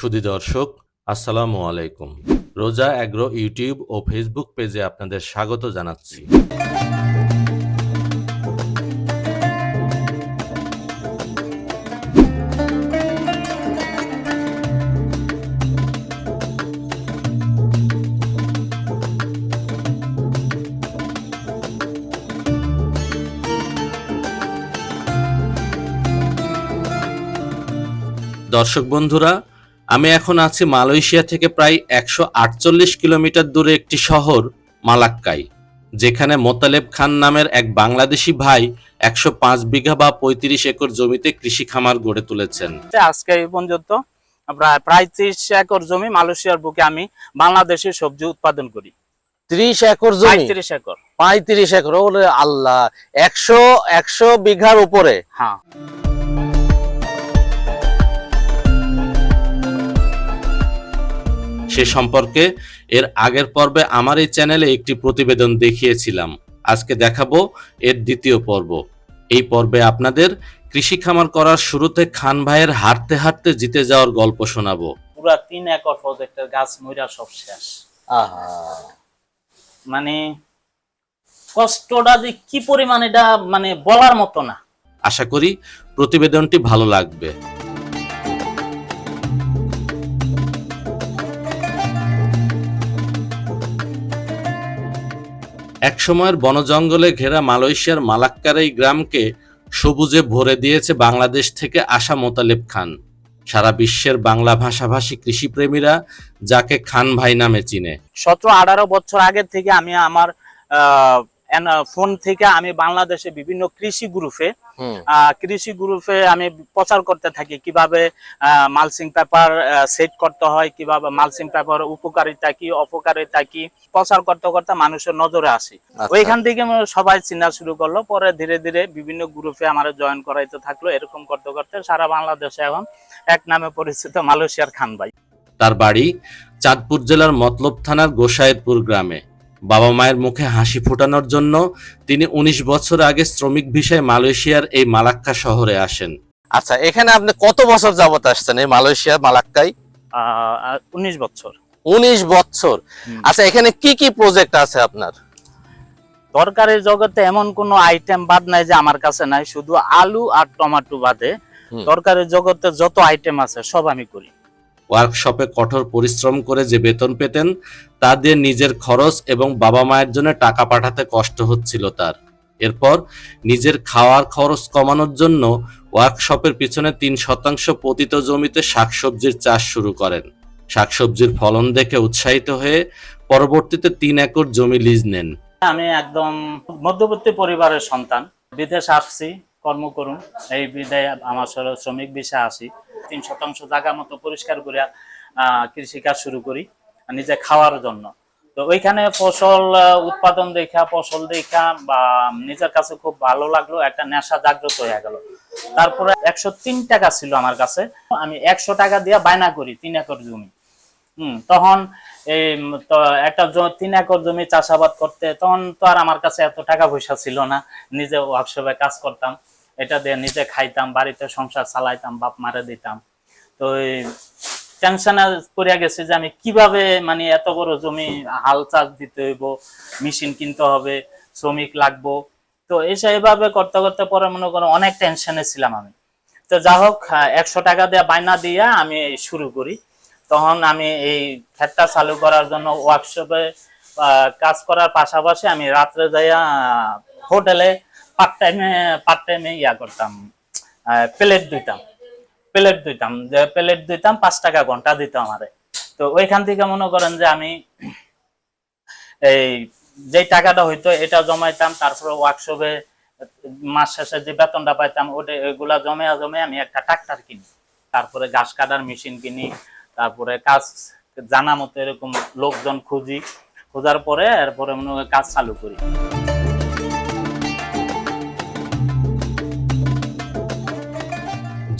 সুধী দর্শক, আসসালামু আলাইকুম। রোজা অ্যাগ্রো ইউটিউব ও ফেসবুক পেজে আপনাদের স্বাগত জানাচ্ছি। দর্শক বন্ধুরা আমি এখন আছি মালয়েশিয়া থেকে প্রায় একশো আটচল্লিশ কিলোমিটার দূরে একটি শহর মালাক্কাই যেখানে মোতালেব খান নামের এক বাংলাদেশি ভাই একশো পাঁচ বিঘা বা পঁয়ত্রিশ একর জমিতে কৃষি খামার গড়ে তুলেছেন। আজকে এই পর্যন্ত প্রায় প্রায় ত্রিশ একর জমি মালয়েশিয়ার বুকে আমি বাংলাদেশের সবজি উৎপাদন করি। ত্রিশ একর জমি? পঁয়ত্রিশ একর। পঁয়ত্রিশ একর ওরে আল্লাহ একশো একশো বিঘার উপরে? হ্যাঁ। সে সম্পর্কে এর আগের পর্বে আমার এই চ্যানেলে একটি প্রতিবেদন দেখিয়েছিলাম। আজকে দেখাবো এর দ্বিতীয় পর্ব। এই পর্বে আপনাদের কৃষি খামার করার শুরুতে খান ভাইয়ের হাঁটতে হাঁটতে জিতে যাওয়ার গল্প শোনাবো। পুরা তিন একর প্রজেক্টের গাছ মইরা সব শেষ। আহা। মানে কষ্টটা যে কি পরিমাণ এটা মানে বলার মতো না। আশা করি প্রতিবেদনটি ভালো লাগবে। একসময়ের বনজঙ্গলে ঘেরা মালয়েশিয়ার মালাক্কার এই গ্রামকে সবুজে ভরে দিয়েছে বাংলাদেশ থেকে আসা মোতালেব খান। সারা বিশ্বের বাংলা ভাষাভাষী কৃষিপ্রেমীরা যাকে খান ভাই নামে চিনে। সতেরো আঠারো বছর আগের থেকে আমি আমার ফোন থেকে আমি বাংলাদেশে বিভিন্ন কৃষি গ্রুপে কৃষি গ্রুপে আমি প্রচার করতে থাকি। কীভাবে মালসিং পেপার সেট করতে হয় কীভাবে মালসিং পেপার উপকারিতা কি অপকারিতা কি প্রচার করতে করতে মানুষের নজরে আসি। আচ্ছা। ওইখান থেকে সবাই চিনা শুরু করল পরে ধীরে ধীরে বিভিন্ন গ্রুপে আমার জয়েন করাইতে থাকল এরকম করতে করতে সারা বাংলাদেশে এখন এক নামে পরিচিত মালয়েশিয়ার খান ভাই। তার বাড়ি চাঁদপুর জেলার মতলব থানার গোসাইরপুর গ্রামে। বাবা মায়ের মুখে হাসি ফোটানোর জন্য তিনি ১৯ বছর আগে শ্রমিক ভিসায় মালয়েশিয়ার এই মালাক্কা শহরে আসেন। আচ্ছা এখানে আপনি কত বছর যাবত আসছেন এই মালয়েশিয়া মালাক্কাই আহ উনিশ বছর। উনিশ বছর। আচ্ছা এখানে কি কি প্রজেক্ট আছে আপনার? তরকারি জগতে এমন কোনো আইটেম বাদ নাই যে আমার কাছে নাই শুধু আলু আর টমেটো বাদে হুম। তরকারি জগতে যত আইটেম আছে সব আমি করি। ওয়ার্কশপে কঠোর পরিশ্রম করে যে বেতন পেতেন, তা দিয়ে নিজের খরচ এবং বাবা মায়ের জন্য টাকা পাঠাতে কষ্ট হচ্ছিল তার। এরপর নিজের খাওয়ার খরচ কমানোর জন্য ওয়ার্কশপের পিছনে তিন শতাংশ পতিত জমিতে শাকসবজির চাষ শুরু করেন। শাকসবজির ফলন দেখে উৎসাহিত হয়ে পরবর্তীতে তিন একর জমি লিজ নেন। আমি একদম মধ্যবর্তী পরিবারের সন্তান। বিদেশ আসছি, কর্ম করুন। এই বিদায় আমার শ্রমিক বিষয়ে আসি। তিন শতাংশ জায়গা মতো পরিষ্কার করে কৃষিকাজ শুরু করি নিজে খাওয়ার জন্য। তো ওইখানে ফসল উৎপাদন দেখা, ফসল দেখা, বা নিজের কাছে খুব ভালো লাগল, একটা নেশা জাগ্রত হয়ে গেল। তারপরে একশো তিন টাকা ছিল আমার কাছে। আমি একশো টাকা দিয়ে বায়না করি, তিন একর জমি। হম, তখন এই একটা তিন একর জমি চাষাবাদ করতে, তখন তো আর আমার কাছে এত টাকা পয়সা ছিল না। নিজে ওয়ার্কশপে কাজ করতাম। এটা দিয়ে নিজে খাইতাম, বাড়িতে সংসার চালাইতাম, বাপ মারে দিতাম। তো টেনশনে পড়ে গেছে যে আমি কীভাবে মানে এত বড় জমি হাল চাষ দিতে হইব মেশিন কিনতে হবে, শ্রমিক লাগবো। তো এভাবে করতে করতে পরে মনে করো অনেক টেনশনে ছিলাম আমি। তো যা হোক একশো টাকা দিয়ে বায়না দিয়ে আমি শুরু করি। তখন আমি এই ক্ষেতটা চালু করার জন্য ওয়ার্কশপে কাজ করার পাশাপাশি আমি রাত্রে যাইয়া হোটেলে পার্ট টাইমে পার্ট টাইমে ইয়া করতাম প্লেট দিতাম প্লেট দিতাম, যে প্লেট দিতাম, পাঁচ টাকা ঘণ্টা দিত আমারে। তো ওইখান থেকে মনে করেন যে আমি এই যে টাকাটা হইতো, এটা জমাইতাম, তারপরে ওয়ার্কশপে মাস শেষে যে বেতনটা পাইতাম, ওটা, এগুলা জমে জমে আমি একটা ট্রাক্টর কিনি। তারপরে ঘাস কাটার মেশিন কিনি, তারপরে কাজ জানা মতো এরকম লোকজন খুঁজি, খোঁজার পরে, এরপরে মনে কাজ চালু করি।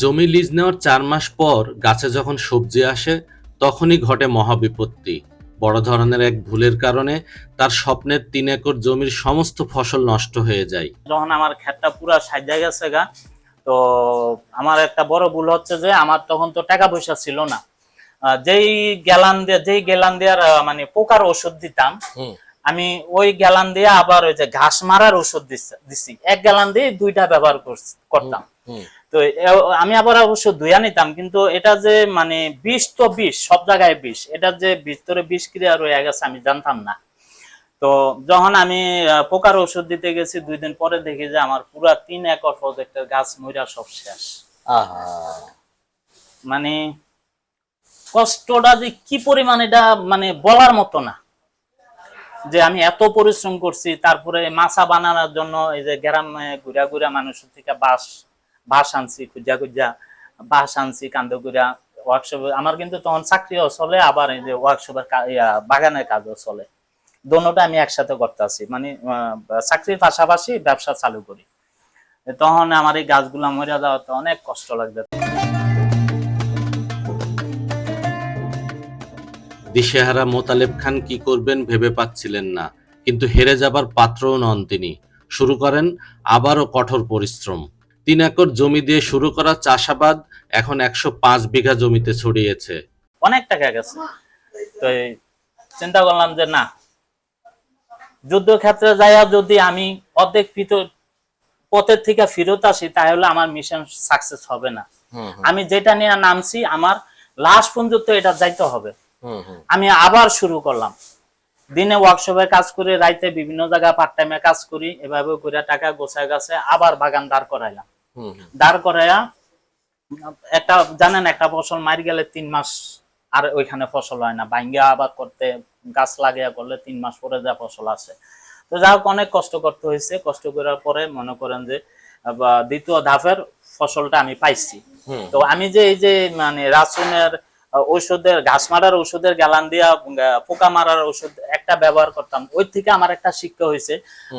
জমি লিজ নেওয়ার চার মাস পর গাছে যখন সবজি আসে তখনই ঘটে মহাবিপত্তি। বড় ধরনের এক ভুলের কারণে তার স্বপ্নের তিন একর জমির সমস্ত ফসল নষ্ট হয়ে যায়। যখন আমার ক্ষেতটা পুরা সাজা গেছে গা তো আমার একটা বড় ভুল হচ্ছে যে আমার তখন তো টাকা পয়সা ছিল না। আহ, যেই গ্যালান দিয়ে যেই গ্যালান দেওয়ার মানে পোকার ওষুধ দিতাম আমি ওই গ্যালান দিয়ে আবার ওই যে ঘাস মারার ওষুধ দিচ্ছি- দিচ্ছি এক গ্যালান দিয়ে দুইটা ব্যবহার করছি- করতাম। হুম। তো আমি আবার অবশ্য ধুয়া নিতাম কিন্তু এটা যে মানে বিষ তো বিষ সব জায়গায় বিষ। এটা যে ভিতরে বিষ ক্রিয়া রয়ে গেছে আমি জানতাম না। তো যখন আমি পোকার ওষুধ দিতে গেছি দুই দিন পরে দেখি যে আমার পুরা তিন একর প্রজেক্টের গাছ মইরা সব শেষ। মানে কষ্টটা যে কি পরিমাণ এটা মানে বলার মতো না। যে আমি এত পরিশ্রম করছি তারপরে মাছা বানানোর জন্য এই যে গ্রামে ঘুরা ঘুরা মানুষের থেকে বাঁশ বাঁশ আনছি, খুঁজা খুঁজা বাঁশ আনছি, কান্দ ঘুরা ওয়ার্কশপে আমার কিন্তু তখন চাকরিও চলে, আবার এই যে ওয়ার্কশপের বাগানের কাজও চলে। দোনোটা আমি একসাথে করতে আছি। মানে চাকরির পাশাপাশি ব্যবসা চালু করি। তখন আমার এই গাছগুলা মরে যাওয়াতে অনেক কষ্ট লাগবে। দিশেহারা মোতালেব খান কি করবেন ভেবে পাচ্ছিলেন না, কিন্তু হেরে যাবার পাত্রও নন তিনি। শুরু করেন আবারও কঠোর পরিশ্রম। তিন একর জমি দিয়ে শুরু করা চাষাবাদ এখন একশো পাঁচ বিঘা জমিতে ছড়িয়েছে। অনেক টাকা গেছে। তো চিন্তা করলাম যে না যুদ্ধক্ষেত্রে যাইয়া যদি আমি অর্ধেক পথের থেকে ফেরত আসি তাহলে আমার মিশন সাকসেস হবে না। আমি যেটা নিয়ে নামছি আমার লাস্ট পর্যন্ত এটা যাইতে হবে। আমি আবার শুরু করলাম। দিনে ওয়ার্কশপে কাজ করি রাইতে বিভিন্ন জায়গায় পার্ট টাইমে কাজ করি এভাবে করে টাকা গোছায় গাছে আবার বাগান দাঁড় করাইলাম। দাঁড় করাইয়া একটা জানেন একটা ফসল মারি গেলে তিন মাস আর ওইখানে ফসল হয় না। ভাঙ্গা আবাদ করতে গাছ লাগিয়া করলে তিন মাস পরে যা ফসল আসে। তো যা হোক অনেক কষ্ট করতে হয়েছে। কষ্ট করার পরে মনে করেন যে দ্বিতীয় ধাপের ফসলটা আমি পাইছি। তো আমি যে এই যে মানে রাসুনের আহ, ঔষধের ঘাস মারার ওষুধের গ্যালান দিয়া পোকা মারার ওষুধ একটা ব্যবহার করতাম। ওই থেকে আমার একটা শিক্ষা হয়েছে।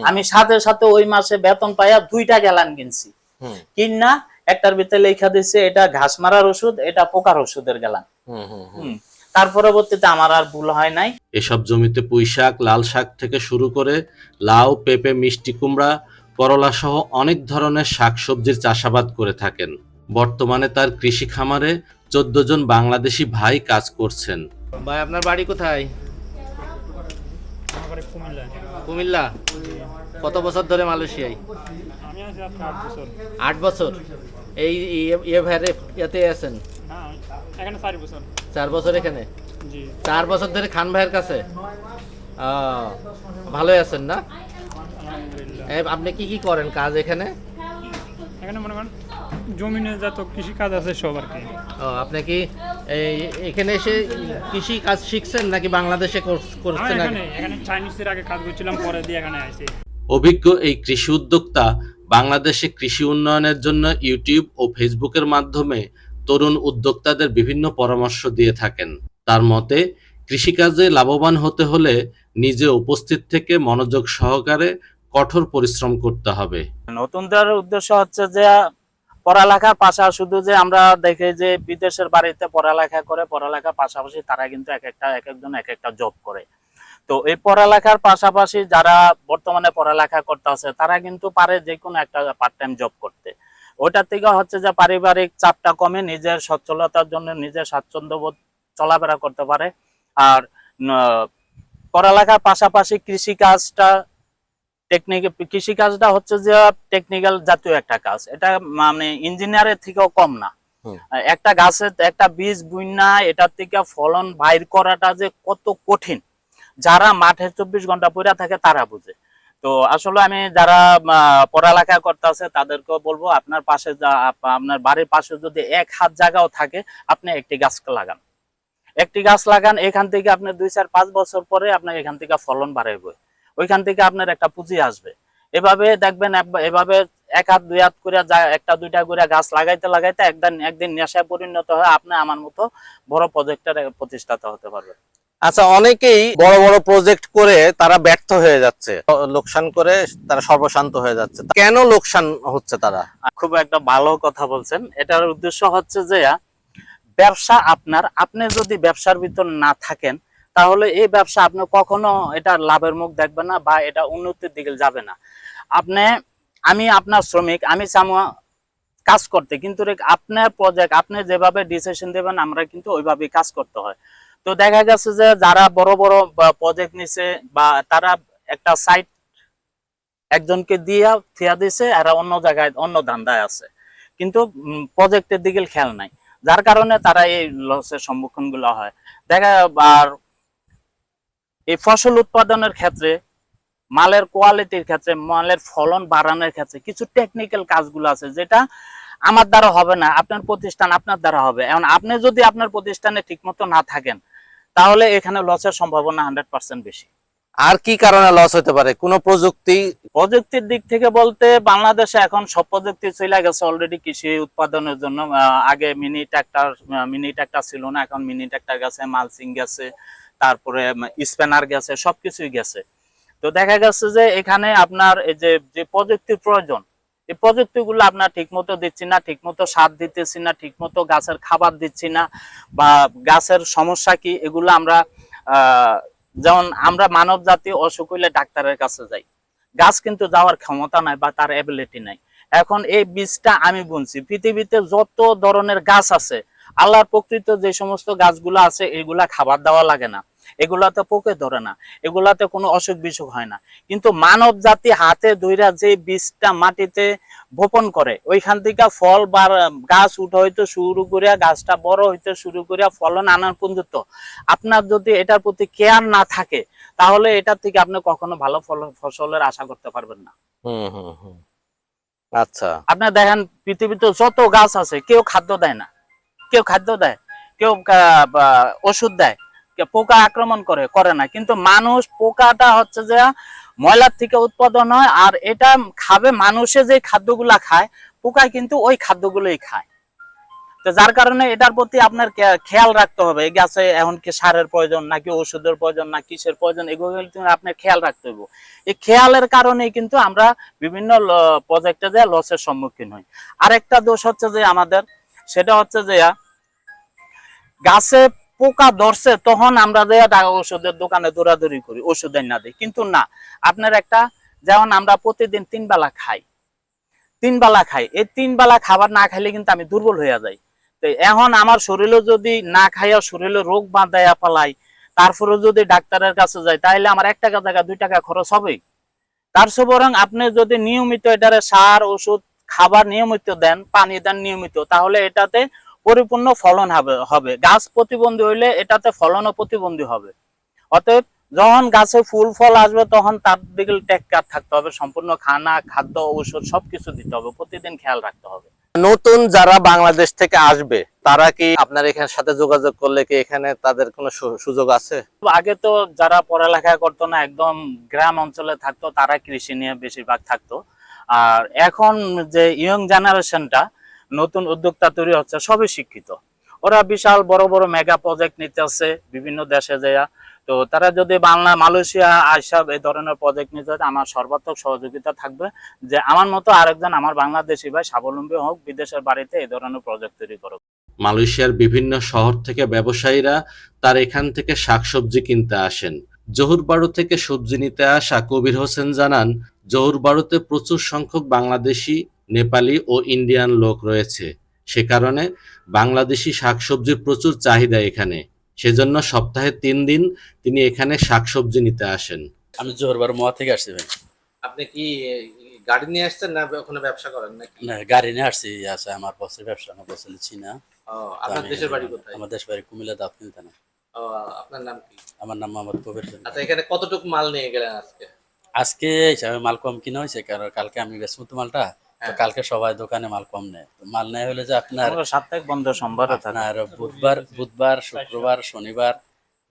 আমি সাথে সাথে ওই মাসে বেতন পাইয়া দুইটা গ্যালান কিনছি। কিনা একটার ভিতরে লেখা দিছে এটা ঘাস মারার ওষুধ এটা পোকার ওষুধের গ্যালান। তার পরবর্তীতে আমার আর ভুল হয় নাই। এসব জমিতে পুঁই শাক লাল শাক থেকে শুরু করে লাউ পেঁপে মিষ্টি কুমড়া করলা সহ অনেক ধরনের শাকসবজির চাষাবাদ করে থাকেন। বর্তমানে তার কৃষি খামারে চোদ্দ জন বাংলাদেশি ভাই কাজ করছেন। ভাই, আপনার বাড়ি কোথায়? কুমিল্লা। কত বছর ধরে মালয়েশিয়ায়? আট বছর। এই ইয়ে- ইয়ে ইয়াতে আছেন? চার বছর এখানে? চার বছর ধরে খান ভাইয়ের কাছে? ভালোই আছেন না? আপনি কি কি করেন কাজ এখানে? এখানে মনে করেন জমিনে যত কৃষি কাজ আছে সব আর কি। আপনি কি এখানে এসে কৃষি কাজ শিখছেন নাকি বাংলাদেশে করছেন আগে? এখানে এখানে চাইনিজের আগে কাজ করছিলাম পরে দিয়ে এখানে আসি অভিজ্ঞ এই কৃষি উদ্যোক্তা বাংলাদেশে কৃষি উন্নয়নের জন্য ইউটিউব ও ফেসবুকের মাধ্যমে তরুণ উদ্যোক্তাদের বিভিন্ন পরামর্শ দিয়ে থাকেন। তার মতে কৃষিকাজে লাভবান হতে হলে নিজে উপস্থিত থেকে মনোযোগ সহকারে কঠোর পরিশ্রম করতে হবে। নতুনদের উদ্দেশ্য হচ্ছে যে পড়ালেখার পাশা শুধু যে আমরা দেখি যে বিদেশের বাড়িতে পড়ালেখা করে, পড়ালেখার পাশাপাশি তারা কিন্তু এক একটা, এক একজন এক একটা জব করে। তো এই পড়ালেখার পাশাপাশি যারা বর্তমানে পড়ালেখা করতে আছে, তারা কিন্তু পারে যে কোনো একটা পার্ট টাইম জব করতে। ওইটার থেকে হচ্ছে যে পারিবারিক চাপটা কমে, নিজের সচ্ছলতার জন্য নিজের স্বাচ্ছন্দ্য বোধ চলাফেরা করতে পারে। আর পড়ালেখার পাশাপাশি কৃষি কাজটা টেকনিক কৃষি কাজটা হচ্ছে যে টেকনিক্যাল জাতীয় একটা কাজ এটা মানে ইঞ্জিনিয়ারের থেকেও কম না। একটা গাছের একটা বীজ বুইনা এটার থেকে ফলন বাইর করাটা যে কত কঠিন যারা মাঠে চব্বিশ ঘণ্টা পড়ে থাকে তারা বুঝে। তো আসলে আমি যারা পড়ালেখা করতে আছে তাদেরকেও বলব আপনার পাশে আপনার বাড়ির পাশে যদি এক হাত জায়গাও থাকে আপনি একটি গাছ লাগান। একটি গাছ লাগান এখান থেকে আপনি দুই চার পাঁচ বছর পরে আপনার এখান থেকে ফলন বাড়াইবে। ওইখান থেকে আপনার একটা পুঁজি আসবে। এভাবে দেখবেন এভাবে এক হাত দুই হাত করে একটা দুইটা করে গাছ লাগাইতে লাগাইতে একদিন একদিন নেশায় পরিণত হয়ে আপনি আমার মতো বড় প্রজেক্টের প্রতিষ্ঠাতা হতে পারবে আচ্ছা অনেকেই বড় বড় প্রজেক্ট করে তারা ব্যর্থ হয়ে যাচ্ছে। লোকসান করে তারা সর্বশান্ত হয়ে যাচ্ছে। কেন লোকসান হচ্ছে তারা? খুব একটা ভালো কথা বলছেন। এটার উদ্দেশ্য হচ্ছে যে ব্যবসা আপনার আপনি যদি ব্যবসার ভিতর না থাকেন তাহলে এই ব্যবসা আপনি কখনো এটা লাভের মুখ দেখবেন না বা এটা উন্নতির দিকে যাবে না। আপনি, আমি আপনার শ্রমিক, আমি চামু কাজ করতে, কিন্তু আপনার প্রজেক্ট আপনি যেভাবে ডিসিশন দেবেন, আমরা কিন্তু ওইভাবেই কাজ করতে হয়। তো দেখা গেছে যে যারা বড় বড় প্রজেক্ট নিছে বা তারা একটা সাইট একজনকে দিয়া থিয়া দিছে আর অন্য জায়গায়, অন্য ধান্দায় আছে। কিন্তু প্রজেক্টের দিকে খেয়াল নাই। যার কারণে তারা এই লসের সম্মুখীনগুলো হয়। দেখা, আর এই ফসল উৎপাদনের ক্ষেত্রে, মালের কোয়ালিটির ক্ষেত্রে, মালের ফলন বাড়ানোর ক্ষেত্রে কিছু টেকনিক্যাল কাজগুলো আছে যেটা আমার দ্বারা হবে না, আপনার প্রতিষ্ঠান আপনার দ্বারা হবে। এখন আপনি যদি আপনার প্রতিষ্ঠানে ঠিকমতো না থাকেন, তাহলে এখানে লসের সম্ভাবনা হান্ড্রেড পার্সেন্ট বেশি। আর কি কারণে লস হতে পারে? কোনো প্রযুক্তি? প্রযুক্তির দিক থেকে বলতে বাংলাদেশে এখন সব প্রযুক্তি চলে গেছে অলরেডি কৃষি উৎপাদনের জন্য। আগে মিনি ট্রাক্টর মিনি ট্রাক্টর ছিল না, এখন মিনি ট্রাক্টর গেছে মালসিং গেছে, তারপরে স্প্যানার গেছে, সবকিছুই গেছে। তো দেখা গেছে যে এখানে আপনার এই যে যে প্রযুক্তির প্রয়োজন, এই প্রযুক্তিগুলো আপনার ঠিকমতো দিচ্ছি না, ঠিকমতো সার দিতেছি না, ঠিকমতো গাছের খাবার দিচ্ছি না, বা গাছের সমস্যা কি, এগুলো আমরা যেমন আমরা মানব জাতি অসুখ হইলে ডাক্তারের কাছে যাই। গাছ কিন্তু যাওয়ার ক্ষমতা নাই বা তার এবিলিটি নাই। এখন এই বীজটা আমি বুনছি। পৃথিবীতে যত ধরনের গাছ আছে, আল্লাহর প্রকৃত যে সমস্ত গাছগুলো আছে, এগুলা খাবার দেওয়া লাগে না। এগুলাতে পোকে ধরে না এগুলাতে কোনো অসুখ বিসুখ হয় না। কিন্তু মানব জাতি হাতে ধইরা যে বীজটা মাটিতে বপন করে ওইখান থেকে ফল বা গাছ উঠে হইতে শুরু করিয়া গাছটা বড় হইতে শুরু করিয়া ফলন আনার পর্যন্ত আপনার যদি এটার প্রতি কেয়ার না থাকে তাহলে এটার থেকে আপনি কখনো ভালো ফল- ফসলের আশা করতে পারবেন না। আচ্ছা। আপনি দেখেন পৃথিবীতে যত গাছ আছে কেউ খাদ্য দেয় না। কেউ খাদ্য দেয় কেউ ওষুধ দেয়। পোকা আক্রমণ করে করে না। কিন্তু মানুষ পোকাটা হচ্ছে যে ময়লার থেকে উৎপাদন হয় আর এটা খাবে, মানুষে যে খাদ্যগুলা খায়, পোকা কিন্তু ওই খাদ্যগুলোই খায়। তো যার কারণে এটার প্রতি আপনার খেয়াল রাখতে হবে। এই গাছে এখন কি সারের প্রয়োজন, নাকি ওষুধের প্রয়োজন না কিসের প্রয়োজন, এগুলো কিন্তু আপনার খেয়াল রাখতে হবে। এই খেয়ালের কারণে কিন্তু আমরা বিভিন্ন প্রজেক্টে যে লসের সম্মুখীন হই। আরেকটা দোষ হচ্ছে যে আমাদের, সেটা হচ্ছে যে গাছে পোকা ধরছে, তখন আমরা টাকা ওষুধের দোকানে দৌড়াদৌড়ি করি ওষুধ না দিই। কিন্তু না, আপনার একটা, যেমন আমরা প্রতিদিন তিন বেলা খাই, তিন বেলা খাই। এই তিন বেলা খাবার না খাইলে কিন্তু আমি দুর্বল হয়ে যাই। তো এখন আমার শরীরে যদি না খাইয়া শরীরে রোগ বাঁধাইয়া পালাই তারপরে যদি ডাক্তারের কাছে যাই তাহলে আমার এক টাকা জায়গা, দুই টাকা খরচ হবে তার সুবরং আপনি যদি নিয়মিত এটারে সার ওষুধ খাবার নিয়মিত দেন, পানি দেন নিয়মিত, তাহলে এটাতে পরিপূর্ণ ফলন হবে গাছ প্রতিবন্ধী হইলে এটাতে ফলনও প্রতিবন্ধী হবে। অতএব যখন গাছে ফুল ফল আসবে তখন তার দিকে টেক্কার থাকতে হবে। সম্পূর্ণ খানা খাদ্য ঔষধ সবকিছু দিতে হবে। প্রতিদিন খেয়াল রাখতে হবে। নতুন যারা বাংলাদেশ থেকে আসবে তারা কি আপনার এখানে সাথে যোগাযোগ করলে কি এখানে তাদের কোনো সুযোগ আছে? আগে তো যারা পড়ালেখা করতো না একদম গ্রাম অঞ্চলে থাকতো তারা কৃষি নিয়ে বেশিরভাগ থাকতো। আর এখন যে ইয়ং জেনারেশনটা নতুন উদ্যোক্তা তৈরি হচ্ছে সবই শিক্ষিত। ওরা বিশাল বড় বড় মেগা প্রজেক্ট নিতেছে বিভিন্ন দেশে যাইয়া। তো তারা যদি বাংলা মালয়েশিয়া আইসা এই ধরনের প্রজেক্ট নিতে হয়, আমার সর্বাত্মক সহযোগিতা থাকবে যে আমার মতো আরেকজন আমার বাংলাদেশি ভাই স্বাবলম্বী হোক বিদেশের বাড়িতে এই ধরনের প্রজেক্ট তৈরি করুক। মালয়েশিয়ার বিভিন্ন শহর থেকে ব্যবসায়ীরা তার এখান থেকে শাকসবজি কিনতে আসেন। জহুরবাড়ু থেকে সবজি নিতে আসা কবির হোসেন জানান জহুরবাড়ুতে প্রচুর সংখ্যক বাংলাদেশি নেপালি ও ইন্ডিয়ান লোক রয়েছে। সে কারণে বাংলাদেশি শাকসবজির প্রচুর চাহিদা এখানে। সেজন্য সপ্তাহে তিন দিন তিনি এখানে শাকসবজি নিতে আসেন। আমি জোহরবার মোয়া থেকে আসছি ভাই। আপনি কি গাড়ি নিয়ে আসছেন না ওখানে ব্যবসা করেন নাকি? না গাড়ি নিয়ে আসছি আছে আমার বসের ব্যবসা আমার বসের চীনা। আপনার দেশের বাড়ি কোথায়? আমার দেশ বাড়ি কুমিল্লা দাপ কিনতে না আপনার নাম কি? আমার নাম মোহাম্মদ কবির আচ্ছা এখানে কতটুকু মাল নিয়ে গেলেন আজকে? আজকে হিসাবে মাল কম কিনা হয়েছে কারণ কালকে আমি বেসমু তো মালটা। কালকে সবাই দোকানে মাল কম নেয়। মাল নেয় হলে যে আপনার সাপ্তাহিক বন্ধ সোমবারও থাকে আপনার বুধবার বুধবার শুক্রবার শনিবার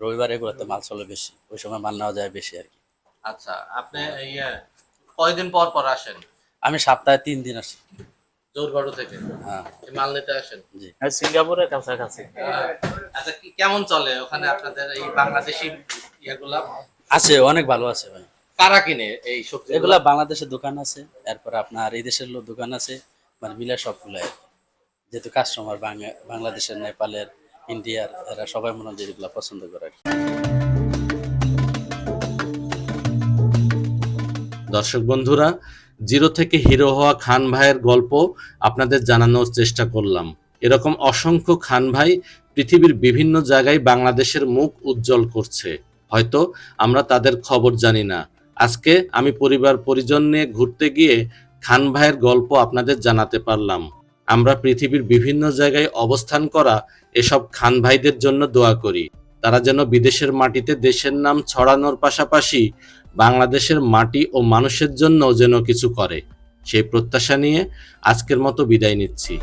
রবিবার এগুলোতে মাল চলে বেশি। ওই সময় মাল নেওয়া যায় বেশি আর কি। আচ্ছা আপনি ইয়ে কয়দিন পর পর আসেন? আমি সপ্তাহে তিন দিন আসি। জোরবাড়ু থেকে? হ্যাঁ। মাল নিতে আসেন? জি। সিঙ্গাপুরের কাছাকাছি। আচ্ছা কেমন চলে ওখানে আপনাদের এই বাংলাদেশি ইয়েগুলা? আছে অনেক ভালো আছে ভাই। কারা কিনে এই সবজি এগুলা বাংলাদেশের দোকান আছে এরপর আপনার এই দেশের লোক দোকান আছে মানে মিলে সবগুলো যেহেতু কাস্টমার বাংলাদেশের নেপালের ইন্ডিয়ার এরা সবাই মনে হয় যে এগুলা পছন্দ করে দর্শক বন্ধুরা জিরো থেকে হিরো হওয়া খান ভাইয়ের গল্প আপনাদের জানানোর চেষ্টা করলাম। এরকম অসংখ্য খান ভাই পৃথিবীর বিভিন্ন জায়গায় বাংলাদেশের মুখ উজ্জ্বল করছে। হয়তো আমরা তাদের খবর জানি না। আজকে আমি পরিবার পরিজন নিয়ে ঘুরতে গিয়ে খান ভাইয়ের গল্প আপনাদের জানাতে পারলাম। আমরা পৃথিবীর বিভিন্ন জায়গায় অবস্থান করা এসব খান ভাইদের জন্য দোয়া করি। তারা যেন বিদেশের মাটিতে দেশের নাম ছড়ানোর পাশাপাশি বাংলাদেশের মাটি ও মানুষের জন্য যেন কিছু করে। সেই প্রত্যাশা নিয়ে আজকের মতো বিদায় নিচ্ছি।